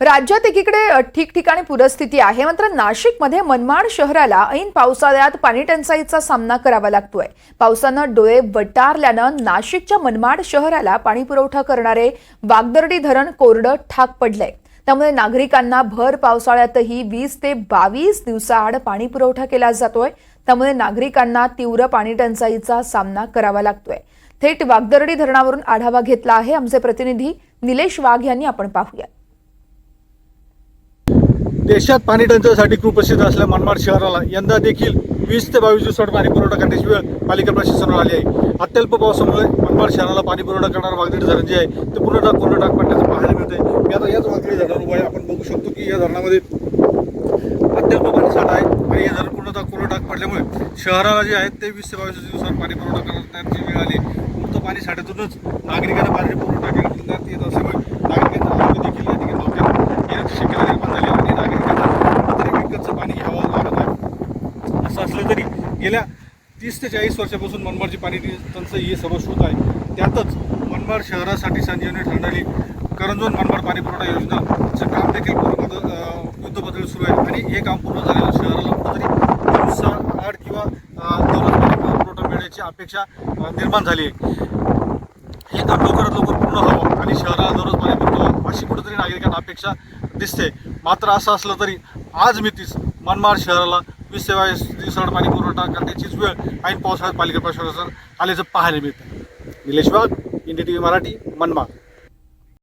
राज्यात एकीकडे ठिकठिकाणी पूरस्थिती आहे. मात्र नाशिकमध्ये मनमाड शहराला ऐन पावसाळ्यात पाणी टंचाईचा सामना करावा लागतोय. पावसानं डोळे वटारल्यानं नाशिकच्या मनमाड शहराला पाणी पुरवठा करणारे वागदर्डी धरण कोरडं ठाक पडलंय. त्यामुळे नागरिकांना भर पावसाळ्यातही वीस ते बावीस दिवसाआड पाणी पुरवठा केला जातोय. त्यामुळे नागरिकांना तीव्र पाणी टंचाईचा सामना करावा लागतोय. थेट वागदर्डी धरणावरून आढावा घेतला आहे आमचे प्रतिनिधी निलेश वाघ यांनी. आपण पाहूया देशात पाणी टंचाईसाठी खूप प्रसिद्ध असलेल्या मनमाड शहराला यंदा देखील वीस ते बावीस दिवसात पाणी पुरवठा करण्याची वेळ पालिका प्रशासनावर आली आहे. अत्यल्प पावसामुळे मनमाड शहराला पाणी पुरवठा करणारं वागदेड धरण जे आहे. ते पूर्णतः कोरडं टाक पडण्याचं पाहायला मिळते मी आता याच वागदेड धरणावर उभा आहे. आपण बघू शकतो की या धरणामध्ये अत्यल्प पाणी साठा आहे आणि हे धरण पूर्णतः कोरडं पडल्यामुळे शहराला जे आहे ते वीस ते बावीस दिवसात पाणी पुरवठा करण्याची वेळ आली पूर्ण पाणी साठ्यातूनच नागरिकांना पाणी पुरवठा करण्यात येत असल्यामुळे नागरिकांचा आरोग्य देखील या ठिकाणी धोक्यात येण्याची शक्यता निर्माण झाली आहे आणि नागरिकांना तरी विकतचं पाणी घ्यावं लागत आहे असं असलं तरी गेल्या तीस ते चाळीस वर्षापासून मनमाडची पाणी टंचाई ही सर्वश्रुत आहे. त्यातच मनमाड शहरासाठी संजीवनी ठरणारी करंजोन मनमाड पाणी पुरवठा योजनाचं काम देखील पूर्ण युद्धपातळीवर सुरू आहे. आणि हे काम पूर्ण झालेलं शहराला कुठंतरी दिवसाआड किंवा दररोज पाणी पुरवठा मिळण्याची अपेक्षा निर्माण झाली आहे. हे काम लवकरात लवकर पूर्ण व्हावं आणि शहराला दररोज पाणी पुरवठा अशी कुठेतरी नागरिकांना अपेक्षा दिसते. मात्र असं असलं तरी आज मितीस मनमाड शहराला वीस सेवा बावीस पाणी पुरवठा करण्याचीच वेळ ऐन पावसाळ्यात पालिका प्रशासन आल्याचं पाहायला मिळतं. निलेश वाघ इंडी टी व्ही मराठी मनमाड.